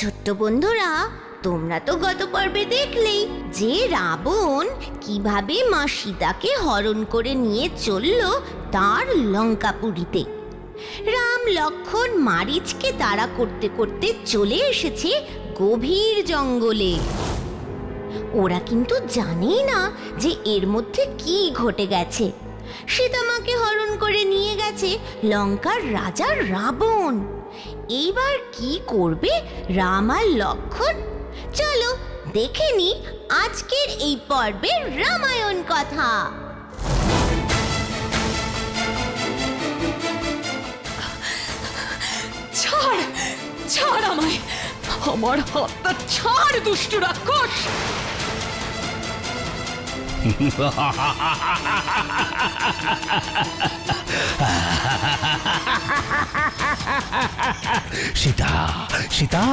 ছোট্ট বন্ধুরা, তোমরা তো গত পর্বে দেখলেই যে রাবণ কীভাবে মা সীতাকে হরণ করে নিয়ে চলল তার লঙ্কাপুরীতে। রাম লক্ষণ মারিচকে তাড়া করতে করতে চলে এসেছে গভীর জঙ্গলে। ওরা কিন্তু জানেই না যে এর মধ্যে কি ঘটে গেছে। সীতামাকে হরণ করে নিয়ে গেছে লঙ্কার রাজা রাবণ। এইবার কি করবে রাম আর লক্ষণ? চলো দেখে নি আজকের এই পর্বের রামায়ণ কথা। ছাড় ছাড় আমায়। আমার হাতটা ছাড়, দুষ্টু রাক্ষস। সীতা সীতা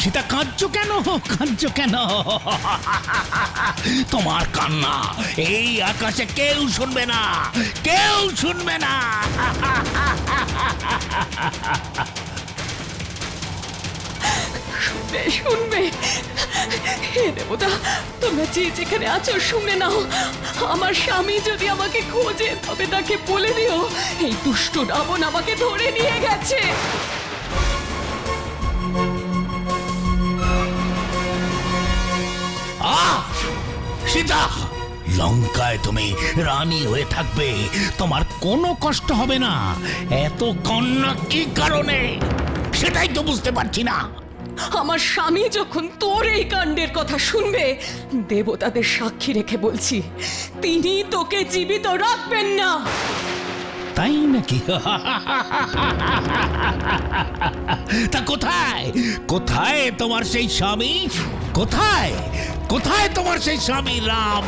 সীতা, কাঁদছো কেন? কাঁদছো কেন? তোমার কান্না এই আকাশে কেউ শুনবে না, কেউ শুনবে না। শুনবে হে দেবতা, তোমরা যে যেখানে আছো শুনে নাও। আমার স্বামী যদি আমাকে খোঁজে, তবে তাকে বলে দিও, এই দুষ্ট রাবণ আমাকে ধরে নিয়ে গেছে। সীতা, লঙ্কায় তুমি রানী হয়ে থাকবে। তোমার কোনো কষ্ট হবে না। এত কন্যা কি কারণে? সেটাই তো বুঝতে পারছি না। আমার স্বামী যখন তোর এই কাণ্ডের কথা শুনবে, দেবতাদের সাক্ষী রেখে বলছি, তিনি তোকে জীবিত রাখবেন না। তাই নাকি? তা কোথায়? কোথায় তোমার সেই স্বামী? কোথায়? কোথায় তোমার সেই স্বামী, রাম?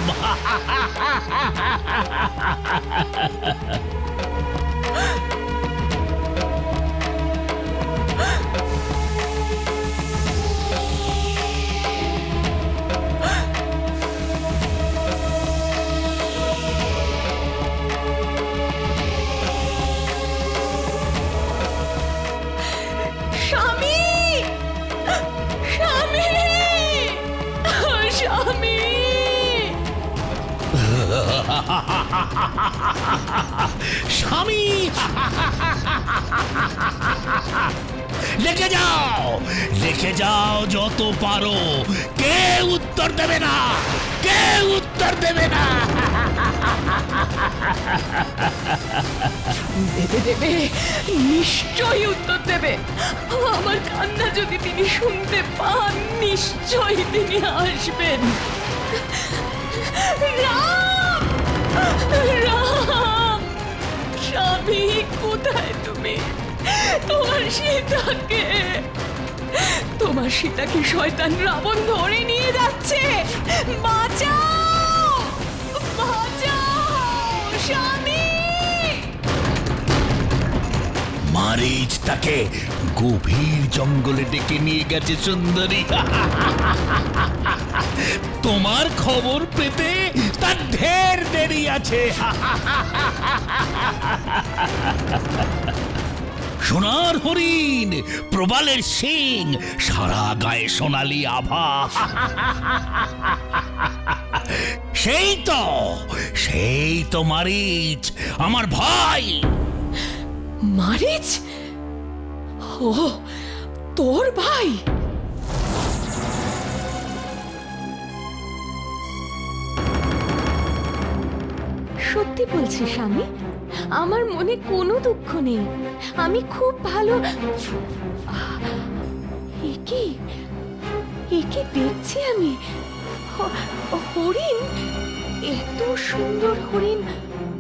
রেখে যাও যত পারো। কে উত্তর দেবে না? কে উত্তর দেবে না? দেবে দেবে, নিশ্চয়ই উত্তর দেবে। আমার কান্না যদি তিনি শুনতে পান, নিশ্চয়ই তিনি আসবেন। রাম! রাম! স্বামী, কোথায় তুমি? তোমার সীতাকে তোমার সীতাকে শয়তান রাবণ ধরে নিয়ে যাচ্ছে। মারিচ তাকে গভীর জঙ্গলে ডেকে নিয়ে গেছে, সুন্দরী। তোমার খবর পেতে তার ঢের দেরি আছে। সোনার হরিণ, প্রবালের সিং, সারা গায়ে সোনালি আভা। সেই তো সেই তো মারিচ, আমার ভাই। মারিচ? ও, তোর ভাই? সত্যি বলছি স্বামী। আমার মনে কোনো দুঃখ নেই। আমি খুব ভালো। আহ, এ কি এ দেখছি আমি। হরিণ এত সুন্দর হরিণ।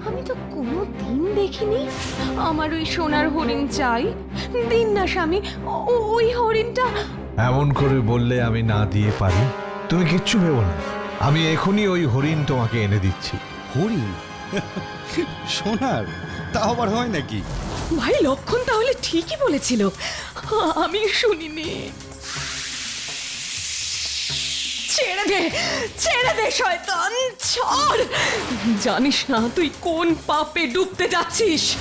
আমি তো কোনো দিন দেখিনি। আমার ওই সোনার হরিণ চাই। দিন না স্বামী ওই হরিণটা। এমন করে বললে আমি না দিয়ে পারি? তুমি কিচ্ছু ভেবো না। আমি এখনই ওই হরিণ তোমাকে এনে দিচ্ছি। হরিণ? সোনার তা আবার হয় নাকি? ভাই লক্ষণ তাহলে ঠিকই বলেছিল। আমি শুনিনি। ছেড়ে দে ছেড়ে দে শয়তান ছাড়। জানিস না তুই কোন পাপে ডুবতে যাচ্ছিস?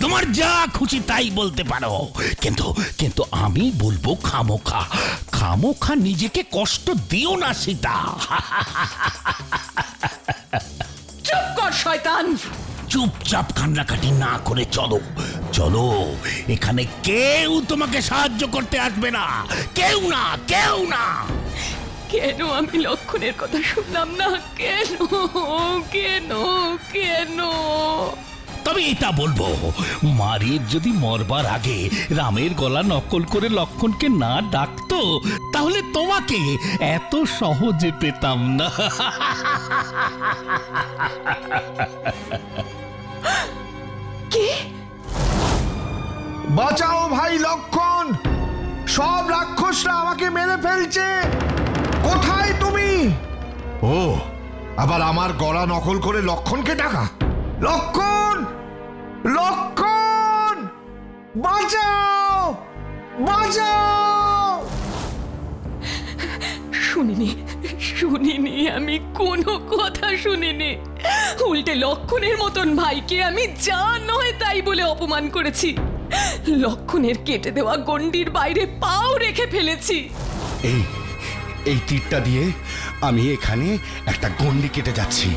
তোমার যা খুশি তাই বলতে পারো। কিন্তু কিন্তু আমি বলব খামোখা। খামোখা নিজেকে কষ্ট দিও না সীতা। চুপচাপ কান্নাকাটি না করে চলো চলো। এখানে কেউ তোমাকে সাহায্য করতে আসবে না। কেউ না কেউ না। কেন আমি লক্ষণের কথা শুনলাম না? কেন কেন কেন? তবে এটা বলব মারির যদি মরবার আগে রামের গলা নকল করে লক্ষণকে না ডাকতো তাহলে তোমাকে এত সহজে পেতাম না। কে? বাঁচাও ভাই লক্ষণ। সব রাক্ষসরা আমাকে মেরে ফেলছে। কোথায় তুমি? ও আবার আমার গলা নকল করে লক্ষণকে ডাকা। লক্ষণ! লক্ষণ! বাঁচাও! বাঁচাও! শুনিনি শুনিনি আমি কোনো কথা শুনিনি। উল্টে লক্ষণের মতন ভাইকে আমি যা নয় তাই বলে অপমান করেছি। লক্ষণের কেটে দেওয়া গন্ডির বাইরে পাও রেখে ফেলেছি। এই এই তীরটা দিয়ে আমি এখানে একটা গন্ডি কেটে যাচ্ছি।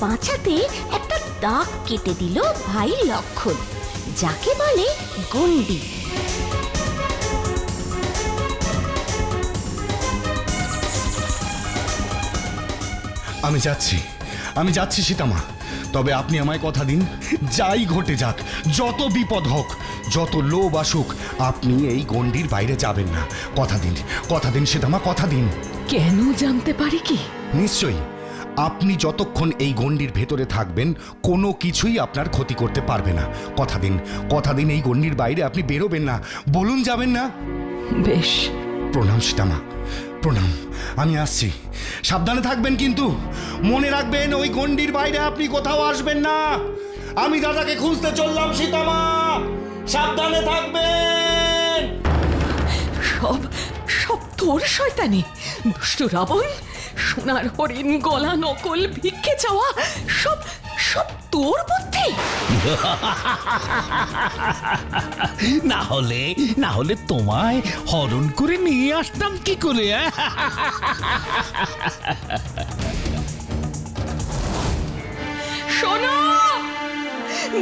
বাঁচাতে একটা দাগ কেটে দিল ভাই লক্ষণ যাকে বলে গন্ডি। আমি যাচ্ছি আমি যাচ্ছি সীতামা। তবে আপনি আমায় কথা দিন যাই ঘটে যাক যত বিপদ হোক যত লোভ আসুক আপনি এই গন্ডির বাইরে যাবেন না। কথা দিন কথা দিন সীতামা কথা দিন। কেন জানতে পারি কি? নিশ্চয়ই। আপনি যতক্ষণ এই গণ্ডির ভেতরে থাকবেন কোনো কিছুই আপনার ক্ষতি করতে পারবে না। কথা দিন কথা দিন এই গণ্ডির বাইরে আপনি বেরোবেন না। বলুন যাবেন না? বেশ। প্রণাম সীতামা। প্রণাম আমি আসছি। সাবধানে থাকবেন কিন্তু। মনে রাখবেন ওই গণ্ডির বাইরে আপনি কোথাও আসবেন না। আমি দাদাকে খুঁজতে চললাম সীতামা। সাবধানে থাকবেন। সব তোর শয়তানি দুষ্ট রাবণ সোনার হরিণ গলা নকল ভিক্ষে চাওয়া সব সব তোর বুদ্ধি না হলে না হলে তোমায় হরণ করে নিয়ে আসতাম কি করে? শোনো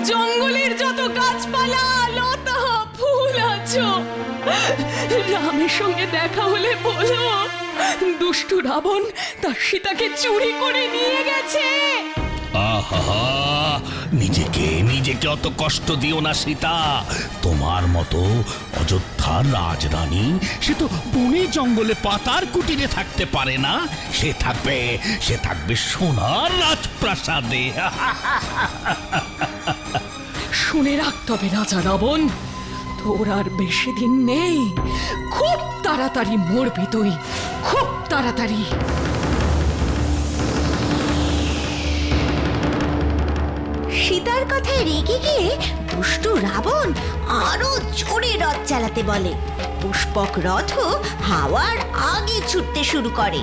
জঙ্গলের যত গাছপালা লতা ফুল আছো রামের সঙ্গে দেখা হলে বলো দুষ্টু রাবণ তার সীতাকে চুরি করে নিয়ে গেছে। আহা নিজেকে নিজেকে অত কষ্ট দিও না সীতা। তোমার মতো অযোধ্যার রাজরানী সে তো বনে জঙ্গলে পাতার কুটিরে থাকতে পারে না। সে থাকবে সে থাকবে সোনার রাজপ্রাসাদে। শুনে রাখ তবে রাজা রাবণ আর বেশি দিন নেই। খুব তাড়াতাড়ি মরবি তুই। খুব তাড়াতাড়ি। সীতার কথায় রেগে গিয়ে দুষ্টু রাবণ আরও জোরে রথ চালাতে বলে। পুষ্পক রথও হাওয়ার আগে ছুটতে শুরু করে।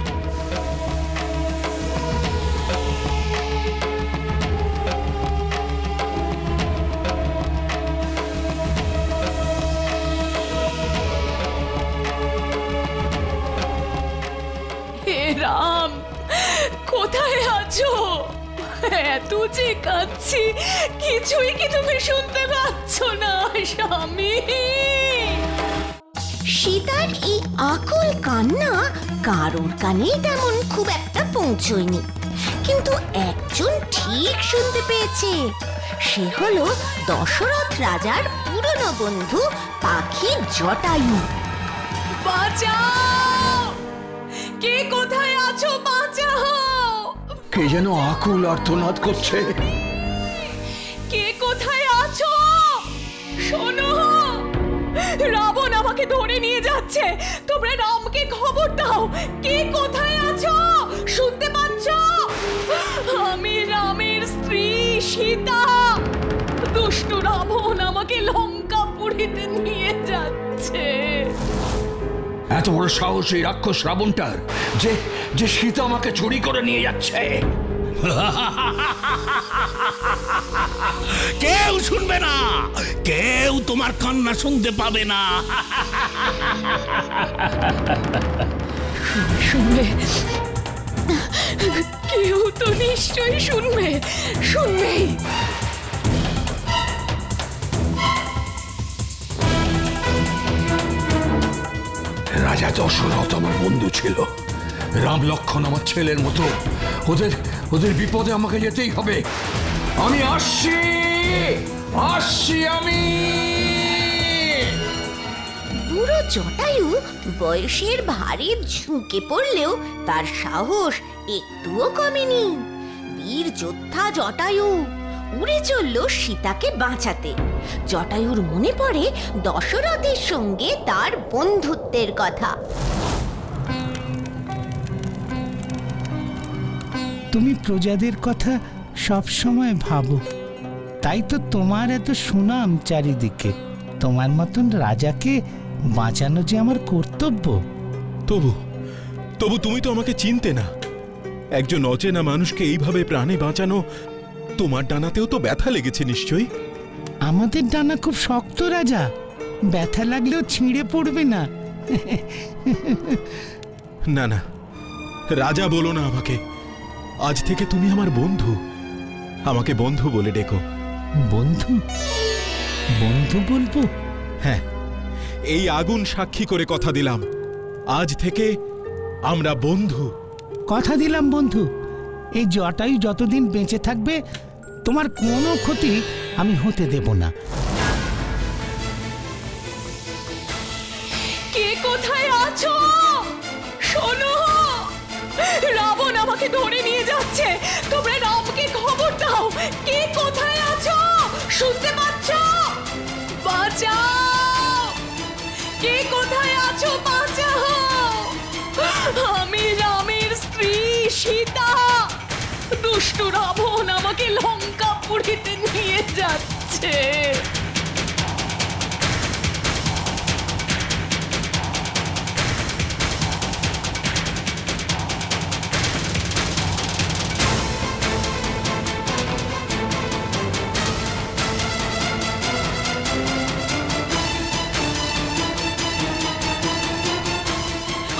রাম কোথায় আছো? এত যে কাঁদছি কিছুই কি তুমি শুনতে পাচ্ছ না স্বামী? সীতার এই আকুল কান্না কারোর কানেই তেমন খুব একটা পৌঁছয়নি। কিন্তু একজন ঠিক শুনতে পেয়েছে। সে হলো দশরথ রাজার পুরনো বন্ধু পাখি জটায়ু। বাঁচাও! কে কোথায় আছো বাঁচাও! কে যেন আকুল আর্তনাদ করছে? কে কোথায় আছো? শোনো রাবণ আমাকে ধরে নিয়ে যাচ্ছে। তোমরা রামকে খবর দাও কে কোথায় আছো? শুনতে পাচ্ছ? সীতা। দুষ্টু রাবণ আমাকে লঙ্কা পুরীতে নিয়ে যাচ্ছে। এত বড় সাহস এই রাক্ষস রাবণটার যে যে সীতা আমাকে চুরি করে নিয়ে যাচ্ছে। কেউ শুনবে না। কেউ তোমার কান্না শুনতে পাবে না। শুনবে কেউ তো নিশ্চয়ই শুনবে শুনবেই। রাজা দশরথ আমার বন্ধু ছিল। রাম লক্ষণ আমার ছেলের মতো। ওদের ওদের বিপদে আমাকে যেতেই হবে। আমি আসছি! আসছি আমি! বুড়ো জটায়ু বয়সের ভারে ঝুঁকে পড়লেও তার সাহস একটুও কমেনি। বীর যোদ্ধা জটায়ু উড়ে চলল সীতাকে বাঁচাতে। জটায়ুর মনে পড়ে দশরথের সঙ্গে তার বন্ধুত্বের কথা। তুমি প্রজাদের কথা সব সময় ভাবো। তাই তো তোমার এত সুনাম চারিদিকে। তোমার মতন রাজাকে বাঁচানো যে আমার কর্তব্য। তবু তবু তুমি তো আমাকে চিনতে না। একজন অচেনা মানুষকে এইভাবে প্রাণে বাঁচানো তোমার ডানাতেও তো ব্যথা লেগেছে নিশ্চয়ই? আমাদের ডানা খুব শক্ত রাজা। ব্যথা লাগলেও ছিঁড়ে পড়বে না। না না রাজা বলো না আমাকে। আজ থেকে তুমি আমার বন্ধু। আমাকে বন্ধু বলে ডেকো। বন্ধু? বন্ধু বলব? হ্যাঁ এই আগুন সাক্ষী করে কথা দিলাম। আজ থেকে আমরা বন্ধু। কথা দিলাম বন্ধু। এই জটায়ু যতদিন বেঁচে থাকবে তোমার কোনো ক্ষতি আমি হতে দেব না। কে কোথায় আছো? শোনো, রাবণ আমাকে ধরে নিয়ে যাচ্ছে। তোমরা রামকে খবর দাও। কে কোথায় আছো? শুনতে পাচ্ছ? বাঁচাও! কে কোথায় আছো? বাঁচাও! আমি রামের স্ত্রী সীতা। দুষ্টু রাবণ আমাকে নিয়ে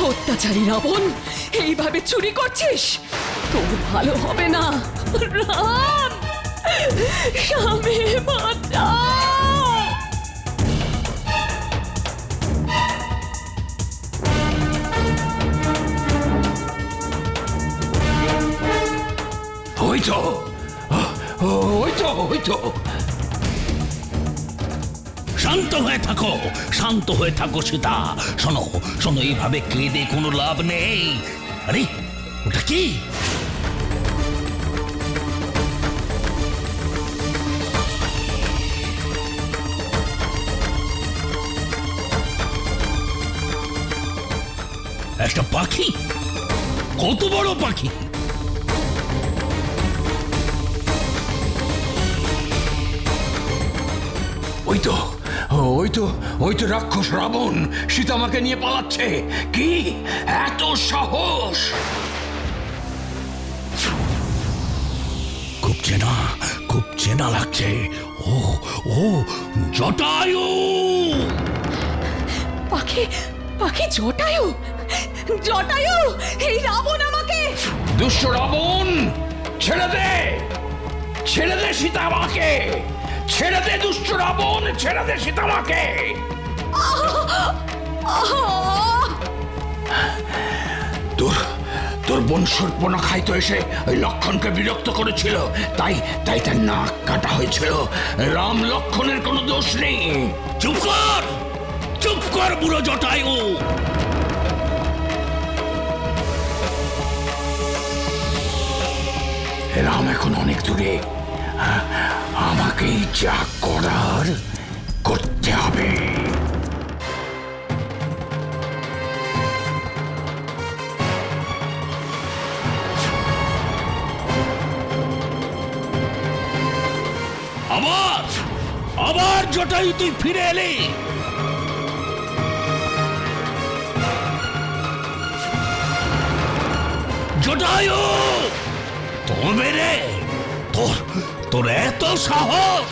অত্যাচারী রাবণ এইভাবে চুরি করছিস? তোর ভালো হবে না। রাম! স্বামী শান্ত হয়ে থাকো, শান্ত হয়ে থাকো সীতা। শোনো শোনো, এইভাবে কেঁদে কোনো লাভ নেই। আরে, ওটা কি? একটা পাখি? কত বড় পাখি? ওই তো ওই তো ওই তো রাক্ষস রাবণ সীতা আমাকে নিয়ে পালাচ্ছে। কি? এত সাহস! খুব চেনা খুব চেনা লাগছে। ও ও, জটায়ু! পাখি পাখি জটায়ু জটায়ু, এই রাবণ আমাকে। দুষ্ট রাবণ, ছেড়ে দে ছেড়ে দে সীতা আমাকে ছেড়ে দে দুষ্ট রাবণ, ছেড়ে দে সীতা আমাকে! তোর তোর বংশর্পণা খাইতো এসে ওই লক্ষণকে বিরক্ত করেছিল, তাই তাই তার নাক কাটা হয়েছিল। রাম লক্ষণের কোনো দোষ নেই। চুপ কর! চুপ কর বুড়ো জটায়ু। রাম এখন অনেক দূরে। আমাকেই যা করার করতে হবে। আবার আবার জটায়ু, তুই ফিরে এলি। জটায়ু! তবে রে, তোর তোর এত সাহস!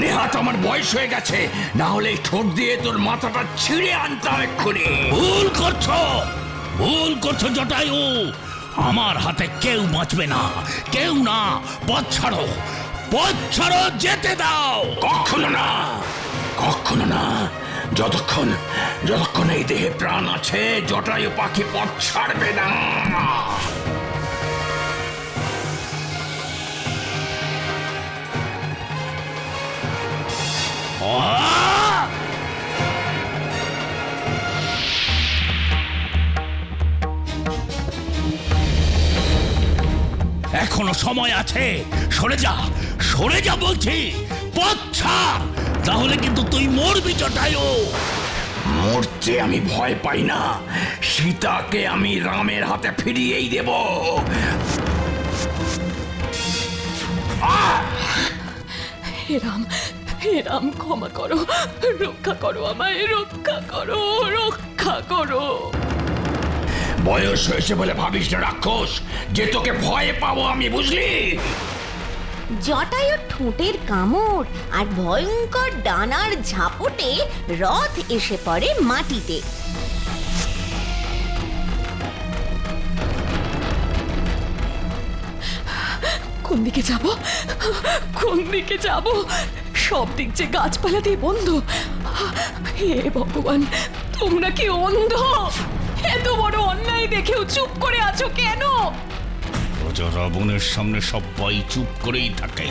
নেহাত আমার বয়স হয়ে গেছে, না হলে ঠোঁট দিয়ে তোর মাথাটা ছিঁড়ে আনতাম এক্ষুনি। ভুল করছ ভুল করছ জটায়ু। আমার হাতে কেউ বাঁচবে না। কেউ না পথ ছাড়ো। পথ ছাড়ো যেতে দাও। কখনো না কখনো না। যতক্ষণ যতক্ষণ এই দেহে প্রাণ আছে জটায়ু পাখি পথ ছাড়বে না। আহ! এখনও সময় আছে। সরে যা সরে যা বলছি। তাহলে কিন্তু তুই মরবি, জটায়ু। মরতে আমি ভয় পাই না। সীতাকে আমি রামের হাতে ফিরিয়েই দেব। হে রাম হে রাম, ক্ষমা করো। রক্ষা করো আমায়, রক্ষা করো রক্ষা করো। বয়স হয়েছে বলে ভাবিস না রাক্ষস। যে তোকে ভয়ে পাবো আমি বুঝলি? জটায়ুর ঠোঁটের কামড় আর ভয়ঙ্কর ডানার ঝাপটে রথ এসে পড়ে মাটিতে। কোন দিকে যাব? কোন দিকে যাব? সব দিক যে গাছপালা দিয়ে বন্ধ। হে ভগবান তোমরা কি অন্ধ? এত বড় অন্যায় দেখেও চুপ করে আছো কেন? প্রজা রাবণের সামনে সবাই চুপ করেই থাকে।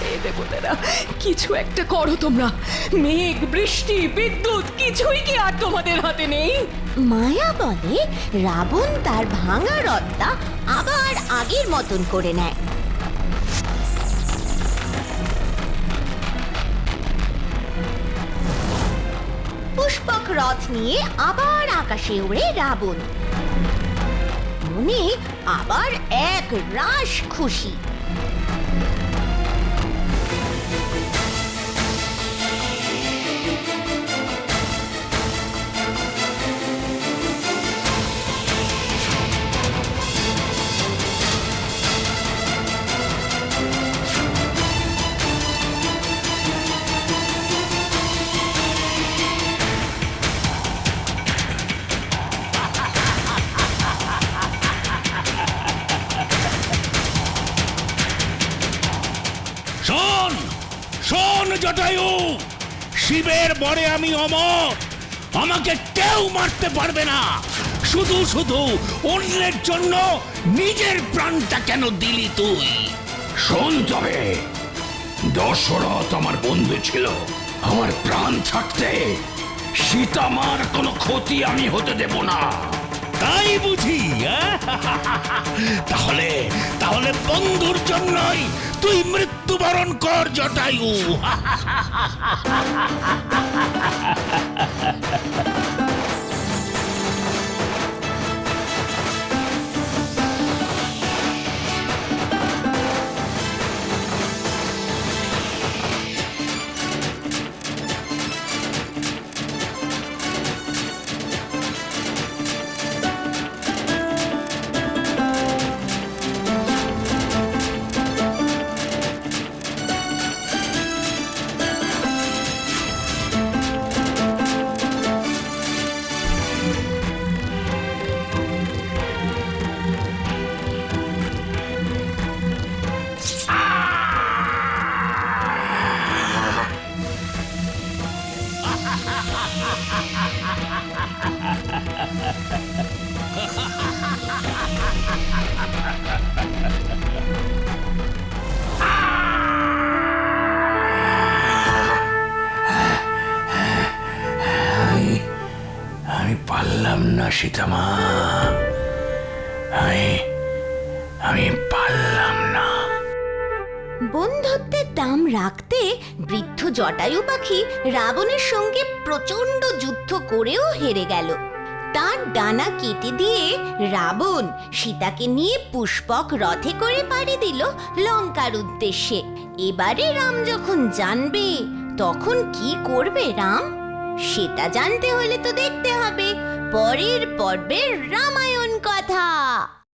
হে দেবতারা কিছু একটা করো তোমরা। মেঘ বৃষ্টি বিদ্যুৎ কিছুই কি আর তোমাদের হাতে নেই? মায়া বলে রাবণ তার ভাঙা রথটা আবার আগের মতন করে নেয়। পুষ্পক রথ নিয়ে আবার আকাশে উড়ে রাবণ। মনে আবার এক রাশ খুশি। জটায়ু। শিবের বরে আমি অমর। আমাকে কেউ মারতে পারবে না। শুধু শুধু অন্যের জন্য নিজের প্রাণটা কেন দিলি তুই? শোন তবে, দশরথ আমার বন্ধু ছিল। আমার প্রাণ থাকতে সীতামার কোনো ক্ষতি আমি হতে দেব না। তাই বুঝি তাহলে তাহলে বন্ধুর জন্যই তুই মৃত্যুবরণ কর জটায়ু। সীতামা। আমি আমি পারলাম না। বন্ধুত্বের দাম রাখতে বৃদ্ধ জটায়ু পাখি রাবণের সঙ্গে প্রচণ্ড যুদ্ধ করেও হেরে গেল। তার ডানা কেটে দিয়ে রাবণ সীতাকে নিয়ে পুষ্পক রথে করে পাড়ি দিল লঙ্কার উদ্দেশ্যে। এবারে রাম যখন জানবে, তখন কি করবে রাম? সেটা জানতে হলে তো দেখতে হবে। পরের পর্বের রামায়ণ কথা।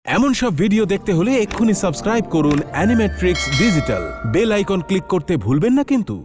এমন সব ভিডিও দেখতে হলে এক্ষুনি সাবস্ক্রাইব করুন Animatrix digital bell icon click করতে ভুলবেন না কিন্তু।